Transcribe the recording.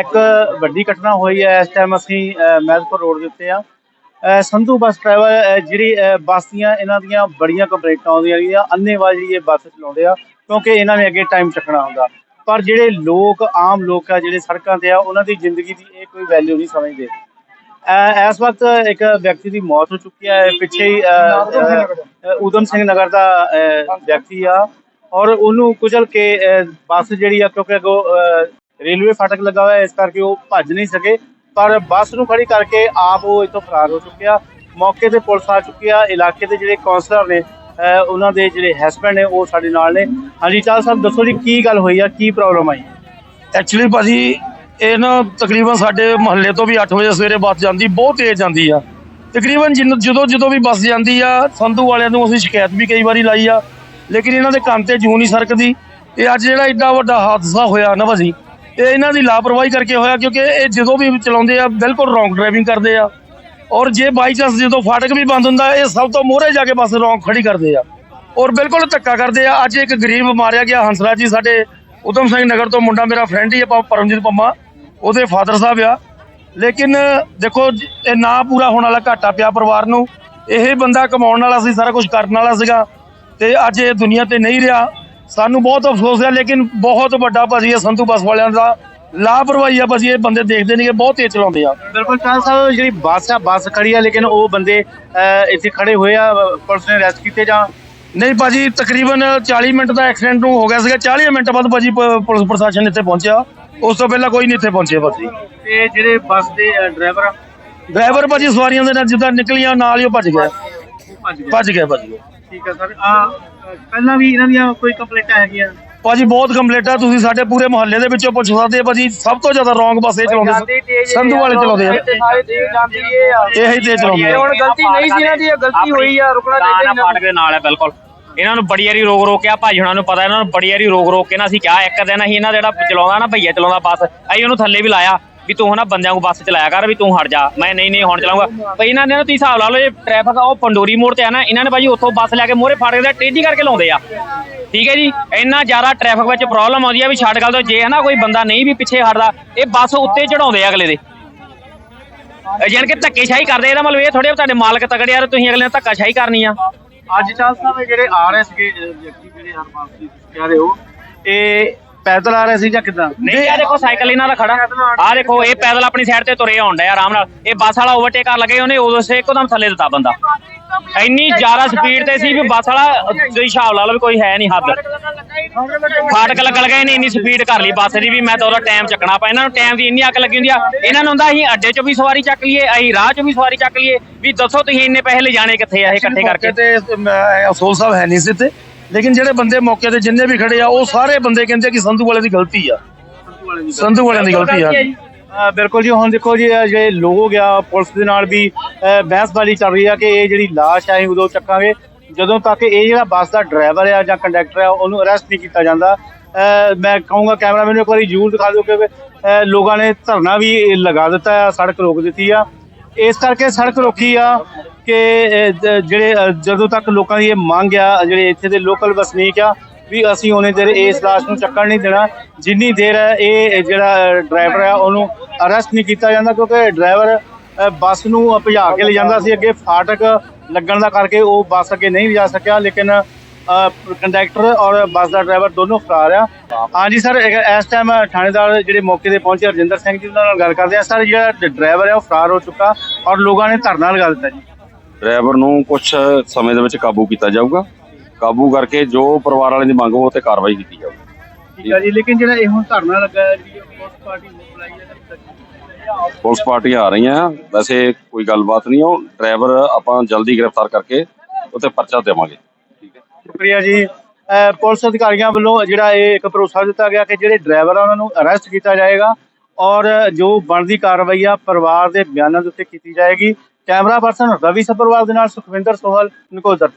ਇੱਕ ਵੱਡੀ ਘਟਨਾ ਹੋਈ ਹੈ ਇਸ ਟਾਈਮ ਅਸੀਂ ਮਹਿਦਪੁਰ ਰੋਡ ਦੇ ਉੱਤੇ ਆ। ਸੰਧੂ ਬੱਸ ਡਰਾਈਵਰ ਜਿਹੜੀ ਬੱਸ ਦੀਆਂ ਇਹਨਾਂ ਦੀਆਂ ਬੜੀਆਂ ਕੰਪਲੇਂਟਾਂ ਆਉਂਦੀਆਂ ਰਹੀਆਂ ਅੰਨੇਵਾਹ ਜਿਹੜੀ ਇਹ ਬੱਸ ਚਲਾਉਂਦੇ ਆ ਕਿਉਂਕਿ ਇਹਨਾਂ ਨੇ ਅੱਗੇ ਟਾਈਮ ਚੱਕਣਾ ਹੁੰਦਾ। ਪਰ ਜਿਹੜੇ ਲੋਕ ਆਮ ਲੋਕ ਆ ਜਿਹੜੇ ਸੜਕਾਂ ਤੇ ਆ ਉਹਨਾਂ ਦੀ ਜ਼ਿੰਦਗੀ ਦੀ ਇਹ ਕੋਈ ਵੈਲਿਊ ਨਹੀਂ ਸਮਝਦੇ। ਇਸ ਵਕਤ ਇੱਕ ਵਿਅਕਤੀ ਦੀ ਮੌਤ ਹੋ ਚੁੱਕੀ ਹੈ ਪਿੱਛੇ ਹੀ ਅ, ਊਧਮ ਸਿੰਘ ਨਗਰ ਦਾ ਵਿਅਕਤੀ ਆ। ਔਰ ਉਹਨੂੰ ਕੁਚਲ ਕੇ ਬੱਸ ਜਿਹੜੀ ਆ ਕਿਉਂਕਿ ਅੱਗੋਂ ਰੇਲਵੇ ਫਾਟਕ ਲੱਗਾ ਹੋਇਆ ਇਸ ਕਰਕੇ ਉਹ ਭੱਜ ਨਹੀਂ ਸਕੇ। ਪਰ ਬੱਸ ਨੂੰ ਖੜੀ ਕਰਕੇ ਆਪ ਉਹ ਇੱਥੋਂ ਫਰਾਰ ਹੋ ਚੁੱਕਿਆ। ਮੌਕੇ ਤੇ ਪੁਲਿਸ ਆ ਚੁੱਕੀ ਆ। ਇਲਾਕੇ ਦੇ ਜਿਹੜੇ ਕਾਉਂਸਲਰ ਨੇ ਉਹਨਾਂ ਦੇ ਜਿਹੜੇ ਹਸਬੰਡ ਨੇ, ਉਹ ਸਾਡੇ ਨਾਲ ਨੇ। ਹਾਂਜੀ, ਚਾਲ ਸਾਹਿਬ, ਦੱਸੋ ਜੀ, ਕੀ ਗੱਲ ਹੋਈ ਆ? ਕੀ ਪ੍ਰੋਬਲਮ ਆਈ? ਐਕਚੁਅਲੀ ਭਾਜੀ, ਇਹ ਨਾ ਤਕਰੀਬਨ ਸਾਡੇ ਮੁਹੱਲੇ ਤੋਂ ਵੀ 8 ਵਜੇ ਸਵੇਰੇ ਬੱਸ ਜਾਂਦੀ, ਬਹੁਤ ਤੇਜ਼ ਜਾਂਦੀ ਆ। ਤਕਰੀਬਨ ਜਿੰਨ- ਜਦੋਂ ਜਦੋਂ ਵੀ ਬੱਸ ਜਾਂਦੀ ਆ, ਸੰਧੂ ਵਾਲਿਆਂ ਨੂੰ ਅਸੀਂ ਸ਼ਿਕਾਇਤ ਵੀ ਕਈ ਵਾਰੀ ਲਾਈ ਆ। ਲੇਕਿਨ ਇਹਨਾਂ ਦੇ ਕੰਨ ਤੇ ਜੂੰ ਨਹੀਂ ਸਰਕਦੀ। ਇਹ ਅੱਜ ਜਿਹੜਾ ਇੱਡਾ ਵੱਡਾ ਹਾਦਸਾ ਹੋਇਆ ਨਾ ਭਾਜੀ ਇਹ ਇਹਨਾਂ ਦੀ ਲਾਪਰਵਾਹੀ ਕਰਕੇ ਹੋਇਆ ਕਿਉਂਕਿ ਇਹ ਜਦੋਂ ਵੀ ਚਲਾਉਂਦੇ ਆ, ਬਿਲਕੁਲ ਰੌਂਗ ਡਰਾਈਵਿੰਗ ਕਰਦੇ ਆ। ਔਰ ਜੇ ਬਾਈ ਚਾਂਸ ਜਦੋਂ ਫਾਟਕ ਵੀ ਬੰਦ ਹੁੰਦਾ, ਇਹ ਸਭ ਤੋਂ ਮੋਹਰੇ ਜਾ ਕੇ ਬੱਸ ਰੌਂਗ ਖੜੀ ਕਰਦੇ ਆ। ਔਰ ਬਿਲਕੁਲ ਧੱਕਾ ਕਰਦੇ ਆ। ਅੱਜ ਇੱਕ ਗਰੀਬ ਮਾਰਿਆ ਗਿਆ ਹੰਸਰਾਜ ਜੀ, ਸਾਡੇ ਉਦਮ ਸਿੰਘ ਨਗਰ ਤੋਂ ਮੁੰਡਾ ਮੇਰਾ ਫਰੈਂਡ ਹੀ ਆ ਪਰਮਜੀਤ ਪੰਮਾ। ਉਹਦੇ ਫਾਦਰ ਸਾਹਿਬ ਆ। ਲੇਕਿਨ ਦੇਖੋ, ਇਹ ਨਾ ਪੂਰਾ ਹੋਣ ਵਾਲਾ ਘਾਟਾ ਪਿਆ ਪਰਿਵਾਰ ਨੂੰ। ਇਹ ਬੰਦਾ ਕਮਾਉਣ ਵਾਲਾ ਸੀ, ਸਾਰਾ ਕੁਝ ਕਰਨ ਵਾਲਾ ਸੀਗਾ। ਤੇ ਅੱਜ ਇਹ ਦੁਨੀਆ ਤੇ ਨਹੀਂ ਰਿਹਾ। ਸਾਨੂੰ ਬਹੁਤ ਅਫਸੋਸ ਹੈ ਲੇਕਿਨ ਬਹੁਤ ਵੱਡਾ ਭਾਜੀ ਇਹ ਸੰਧੂ ਬੱਸ ਵਾਲਿਆਂ ਦਾ ਲਾਪਰਵਾਹੀ ਆ ਭਾਜੀ ਇਹ ਬੰਦੇ ਦੇਖਦੇ ਨਹੀਂ ਕਿ ਬਹੁਤ ਤੇਜ਼ ਚਲਾਉਂਦੇ ਆ। ਬਿਲਕੁਲ ਚਾਲ ਸਾਹਿਬ ਜਿਹੜੀ ਬੱਸ ਆ ਬੱਸ ਖੜੀ ਆ ਲੇਕਿਨ ਉਹ ਬੰਦੇ ਇੱਥੇ ਖੜੇ ਹੋਏ ਆ ਪੁਲਿਸ ਨੇ ਅਰੈਸਟ ਕੀਤੇ ਜਾਂ? ਨਹੀਂ ਭਾਜੀ ਤਕਰੀਬਨ 40 ਮਿੰਟ ਦਾ ਐਕਸੀਡੈਂਟ ਨੂੰ ਹੋ ਗਿਆ ਸੀਗਾ। 40 ਮਿੰਟ ਬਾਅਦ ਭਾਜੀ ਪੁਲਿਸ ਪ੍ਰਸ਼ਾਸਨ ਇੱਥੇ ਪਹੁੰਚਿਆ। ਉਸ ਤੋਂ ਪਹਿਲਾਂ ਕੋਈ ਨਹੀਂ ਇੱਥੇ ਪਹੁੰਚਿਆ ਭਾਜੀ। ਤੇ ਜਿਹੜੇ ਬੱਸ ਦੇ ਡਰਾਈਵਰ ਡਰਾਈਵਰ ਭਾਜੀ ਸਵਾਰੀਆਂ ਦੇ ਨਾਲ ਜਿੱਦਾਂ ਨਿਕਲੀਆਂ ਨਾਲ ਹੀ ਉਹ ਭੱਜ ਗਿਆ ਭੱਜ ਗਏ। ਭੱਜ ਗਿਆ ਭਾਜੀ। ਠੀਕ ਹੈ ਸਰ। ਆ ਪਹਿਲਾਂ ਵੀ ਇਹਨਾਂ ਦੀਆਂ ਕੋਈ ਕੰਪਲੇਂਟਾਂ ਹੈਗੀਆਂ? ਭਾਜੀ ਬਹੁਤ ਕੰਪਲੇਂਟਾਂ ਤੁਸੀਂ ਸਾਡੇ ਪੂਰੇ ਮੁਹੱਲੇ ਦੇ ਵਿੱਚੋਂ ਪੁੱਛ ਸਕਦੇ ਆ ਭਾਜੀ। ਸਭ ਤੋਂ ਜ਼ਿਆਦਾ ਰੋਂਗ ਬੱਸ ਇਹ ਚਲਾਉਂਦੇ ਸੀ। ਸੰਧੂ ਵਾਲੇ ਚਲਾਉਂਦੇ ਆ। ਇਹੀ ਤੇਜ਼ ਚਲਾਉਂਦੇ ਆ। ਹੁਣ ਗਲਤੀ ਨਹੀਂ ਸੀ ਇਹਨਾਂ ਦੀ ਇਹ ਗਲਤੀ ਹੋਈ ਆ। ਰੁਕਣਾ ਚਾਹੀਦਾ ਇਹਨਾਂ ਫਾਟਕ ਦੇ ਨਾਲ ਹੈ ਬਿਲਕੁਲ। ਇਹਨਾਂ ਨੂੰ ਬੜੀ ਵਾਰੀ ਰੋਕ ਰੋਕ ਕੇ ਆ। ਭਾਈ ਹੁਣਾਂ ਨੂੰ ਪਤਾ ਇਹਨਾਂ ਨੂੰ ਬੜੀ ਵਾਰੀ ਰੋਕ ਰੋਕ ਕੇ ਨਾ ਅਸੀਂ ਕਿਹਾ ਇੱਕ ਦਿਨ ਅਸੀਂ ਇਹਨਾਂ ਦਾ ਜਿਹੜਾ ਚਲਾਉਂਦਾ ਨਾ ਭਈਆ ਚਲਾਉਂਦਾ ਬੱਸ ਅਸੀਂ ਉਹਨੂੰ ਥੱਲੇ ਵੀ ਲਾਇਆ। ਵੀ ਤੂੰ ਨਾ ਬੰਦਿਆਂ ਨੂੰ ਬੱਸ ਚਲਾਇਆ ਕਰ ਵੀ ਤੂੰ ਹਟ ਜਾ। ਮੈਂ ਨਹੀਂ ਨਹੀਂ ਹੁਣ ਚਲਾਉਂਗਾ। ਭਈ ਇਹਨਾਂ ਨੇ ਨਾ ਤੁਸੀਂ ਹਿਸਾਬ ਲਾ ਲਓ, ਇਹ ਟ੍ਰੈਫਿਕ ਉਹ ਪੰਡੋਰੀ ਮੋੜ ਤੇ ਆ ਨਾ, ਇਹਨਾਂ ਨੇ ਭਾਜੀ ਉੱਥੋਂ ਬੱਸ ਲੈ ਕੇ ਮੋਹਰੇ ਫਾਟਕ ਦੇ ਟੇਢੀ ਕਰਕੇ ਲਾਉਂਦੇ ਆ। ਠੀਕ ਹੈ ਜੀ? ਇੰਨਾ ਜ਼ਿਆਦਾ ਟ੍ਰੈਫਿਕ ਵਿੱਚ ਪ੍ਰੋਬਲਮ ਆਉਂਦੀ ਆ ਵੀ ਛੱਡ ਗੱਲ ਤੋਂ, ਜੇ ਹਨਾ ਕੋਈ ਬੰਦਾ ਨਹੀਂ ਵੀ ਪਿੱਛੇ ਹਟਦਾ, ਇਹ ਬੱਸ ਉੱਤੇ ਚੜਾਉਂਦੇ ਆ ਅਗਲੇ ਦੇ। ਜਾਨ ਕਿ ਧੱਕੇਸ਼ਾਹੀ ਕਰਦੇ ਇਹਦਾ ਮਤਲਬ ਇਹ ਥੋੜੇ ਤੁਹਾਡੇ ਮਾਲਕ ਤਗੜੇ ਆ ਤੁਸੀਂ ਅਗਲੇ ਨਾਲ ਧੱਕਾਸ਼ਾਹੀ ਕਰਨੀ ਆ। ਅੱਜ ਚਾਲ ਸਾਹਿਬ ਜਿਹੜੇ ਆ ਵਿਅਕਤੀ ਜਿਹੜੇ ਹਰਪਾਲ ਸੀ ਕਹਿ ਰਹੇ ਹੋ, ਇਹ ਪੈਦਲ ਆ ਰਹੇ ਸੀ ਜਾਂ ਕਿਦਾਂ? ਨਹੀਂ ਆ ਦੇਖੋ ਸਾਈਕਲ ਇਹਨਾਂ ਦਾ ਖੜਾ। ਆ ਦੇਖੋ ਇਹ ਪੈਦਲ ਆਪਣੀ ਸਾਈਡ ਤੇ ਤੁਰੇ ਆਉਣ ਡਿਆ ਆਰਾਮ ਨਾਲ। ਇਹ ਬੱਸ ਵਾਲਾ ਓਵਰਟੇਕ ਕਰਨ ਲੱਗੇ ਉਹਨੇ ਉਦੋਂ ਸੇ ਇੱਕਦਮ ਥੱਲੇ ਦਿੱਤਾ ਬੰਦਾ। ਇੰਨੀ ਜ਼ਿਆਦਾ ਸਪੀਡ ਤੇ ਸੀ ਵੀ ਬੱਸ ਵਾਲਾ ਤੁਸੀਂ ਹਿਸਾਬ ਲਾ ਲਓ ਵੀ ਕੋਈ ਹੈ ਨਹੀਂ ਹੱਦ। ਫਾਟਕ ਲੱਗਣ ਗਏ ਨੇ ਇੰਨੀ ਸਪੀਡ ਕਰ ਲਈ ਬੱਸ ਦੀ ਵੀ ਮੈਂ ਤਾਂ ਉਹਦਾ ਟਾਈਮ ਚੱਕਣਾ। ਪਾ ਇਹਨਾਂ ਨੂੰ ਟਾਈਮ ਦੀ ਇੰਨੀ ਅੱਗ ਲੱਗੀ ਹੁੰਦੀ ਆ। ਇਹਨਾਂ ਨੂੰ ਹੁੰਦਾ ਅਸੀਂ ਅੱਡੇ 'ਚੋਂ ਵੀ ਸਵਾਰੀ ਚੱਕ ਲਈਏ ਅਸੀਂ ਰਾਹ 'ਚੋਂ ਵੀ ਸਵਾਰੀ ਚੱਕ ਲਈਏ। ਵੀ ਦੱਸੋ ਤੁਸੀਂ ਇੰਨੇ ਪੈਸੇ ਲੈ ਜਾਣੇ ਕਿੱਥੇ ਆ ਇਹ ਇਕੱਠੇ ਕਰਕੇ? ਤੇ ਅਫਸੋਸ ਸਾਹਿਬ ਹੈ ਨਹੀਂ ਸੀ ਤੇ ਲੇਕਿਨ ਜਿਹੜੇ ਬੰਦੇ ਮੌਕੇ ਤੇ ਜਿੰਨੇ ਵੀ ਖੜੇ ਆ ਉਹ ਸਾਰੇ ਬੰਦੇ ਕਹਿੰਦੇ ਕਿ ਸੰਧੂ ਵਾਲੇ ਦੀ ਗਲਤੀ ਆ। ਸੰਧੂ ਵਾਲਿਆਂ ਦੀ ਗਲਤੀ ਆ। ਅ, ਬਿਲਕੁਲ ਜੀ ਹੁਣ ਦੇਖੋ ਜੀ ਇਹ ਜਿਹੜੇ ਲੋਕ ਆ ਪੁਲਿਸ ਦੇ ਨਾਲ ਵੀ ਅ, ਬਹਿਸਬਾਜ਼ੀ ਚੱਲ ਰਹੀ ਆ ਕਿ ਇਹ ਜਿਹੜੀ ਲਾਸ਼ ਆ ਅਸੀਂ ਉਦੋਂ ਚੱਕਾਂਗੇ। ਜਦੋਂ ਤੱਕ ਇਹ ਜਿਹੜਾ ਬੱਸ ਦਾ ਡਰਾਈਵਰ ਆ ਜਾਂ ਕੰਡਕਟਰ ਆ ਉਹਨੂੰ ਅਰੈਸਟ ਨਹੀਂ ਕੀਤਾ ਜਾਂਦਾ। ਅ, ਮੈਂ ਕਹੂੰਗਾ ਕੈਮਰਾਮੈਨ ਨੂੰ ਇੱਕ ਵਾਰੀ ਜ਼ਰੂਰ ਦਿਖਾ ਦਿਓ ਕਿ ਅ, ਲੋਕਾਂ ਨੇ ਧਰਨਾ ਵੀ ਲਗਾ ਦਿੱਤਾ ਆ ਸੜਕ ਰੋਕ ਦਿੱਤੀ ਆ। ਇਸ ਕਰਕੇ ਸੜਕ ਰੋਕੀ ਆ। ਕਿ ਜਿਹੜੇ ਜਦੋਂ ਤੱਕ ਲੋਕਾਂ ਦੀ ਇਹ ਮੰਗ ਆ, ਜਿਹੜੇ ਇੱਥੇ ਦੇ ਲੋਕਲ ਵਸਨੀਕ ਆ, ਵੀ ਅਸੀਂ ਉਹਨੇ ਦੇਰ ਇਸ ਲਾਸ਼ ਨੂੰ ਚੱਕਣ ਨਹੀਂ ਦੇਣਾ। ਜਿੰਨੀ ਦੇਰ ਇਹ ਜਿਹੜਾ ਡਰਾਈਵਰ ਆ, ਉਹਨੂੰ ਅਰੈਸਟ ਨਹੀਂ ਕੀਤਾ ਜਾਂਦਾ ਕਿਉਂਕਿ ਡਰਾਈਵਰ ਬੱਸ ਨੂੰ ਭਜਾ ਕੇ ਲੈ ਜਾਂਦਾ ਸੀ। ਅੱਗੇ ਫਾਟਕ ਲੱਗਣ ਦਾ ਕਰਕੇ ਉਹ ਬੱਸ ਅੱਗੇ ਨਹੀਂ ਲਿਜਾ ਸਕਿਆ, ਲੇਕਿਨ ਕੰਡਕਟਰ ਔਰ ਬੱਸ ਦਾ ਡਰਾਈਵਰ ਦੋਨੋਂ ਫਰਾਰ ਆ। ਹਾਂਜੀ ਸਰ ਇਸ ਟਾਈਮ ਥਾਣੇਦਾਰ ਜਿਹੜੇ ਮੌਕੇ ਤੇ ਪਹੁੰਚੇ ਰਜਿੰਦਰ ਸਿੰਘ ਜੀ, ਉਹਨਾਂ ਨਾਲ ਗੱਲ ਕਰਦੇ ਆ। ਸਰ, ਜਿਹੜਾ ਡਰਾਈਵਰ ਹੈ ਉਹ ਫਰਾਰ ਹੋ ਚੁੱਕਾ ਔਰ ਲੋਕਾਂ ਨੇ ਧਰਨਾ ਲਗਾ ਦਿੱਤਾ ਜੀ। ਡਰਾਈਵਰ ਨੂੰ ਕੁਝ ਸਮੇਂ ਦੇ ਵਿੱਚ ਕਾਬੂ ਕੀਤਾ ਜਾਊਗਾ। ਕਾਬੂ ਕਰਕੇ ਜੋ ਪਰਿਵਾਰ ਵਾਲਿਆਂ ਦੀ ਮੰਗ ਉਹ ਤੇ ਕਾਰਵਾਈ ਕੀਤੀ ਜਾਊਗੀ। ਠੀਕ ਹੈ ਜੀ ਲੇਕਿਨ ਜਿਹੜਾ ਇਹ ਹੁਣ ਧਰਨਾ ਲੱਗਾ ਹੈ ਜੀ ਪੁਲਿਸ ਪਾਰਟੀ ਨੂੰ ਬੁਲਾਈ ਹੈ ਪੁਲਿਸ ਪਾਰਟੀਆਂ ਆ ਰਹੀਆਂ ਵੈਸੇ ਕੋਈ ਗੱਲਬਾਤ ਨਹੀਂ ਉਹ ਡਰਾਈਵਰ ਆਪਾਂ ਜਲਦੀ ਗ੍ਰਿਫਤਾਰ ਕਰਕੇ ਉੱਤੇ ਪਰਚਾ ਦੇਵਾਂਗੇ। ਠੀਕ ਹੈ। ਸ਼ੁਕਰੀਆ ਜੀ। ਪੁਲਿਸ ਅਧਿਕਾਰੀਆਂ ਵੱਲੋਂ ਜਿਹੜਾ ਇਹ ਇੱਕ ਭਰੋਸਾ ਦਿੱਤਾ ਗਿਆ ਕਿ ਜਿਹੜੇ ਡਰਾਈਵਰ ਆ ਉਹਨਾਂ ਨੂੰ ਅਰੈਸਟ ਕੀਤਾ ਜਾਏਗਾ ਔਰ ਜੋ ਬਣਦੀ ਕਾਰਵਾਈ ਆ ਪਰਿਵਾਰ ਦੇ ਬਿਆਨਾਂ ਦੇ ਉੱਤੇ ਕੀਤੀ ਜਾਏਗੀ। ਕੈਮਰਾ ਪਰਸਨ ਰਵੀ ਸੱਭਰਵਾਲ ਦੇ ਨਾਲ ਸੁਖਵਿੰਦਰ ਸੋਹਲ ਨਕੋਦਰ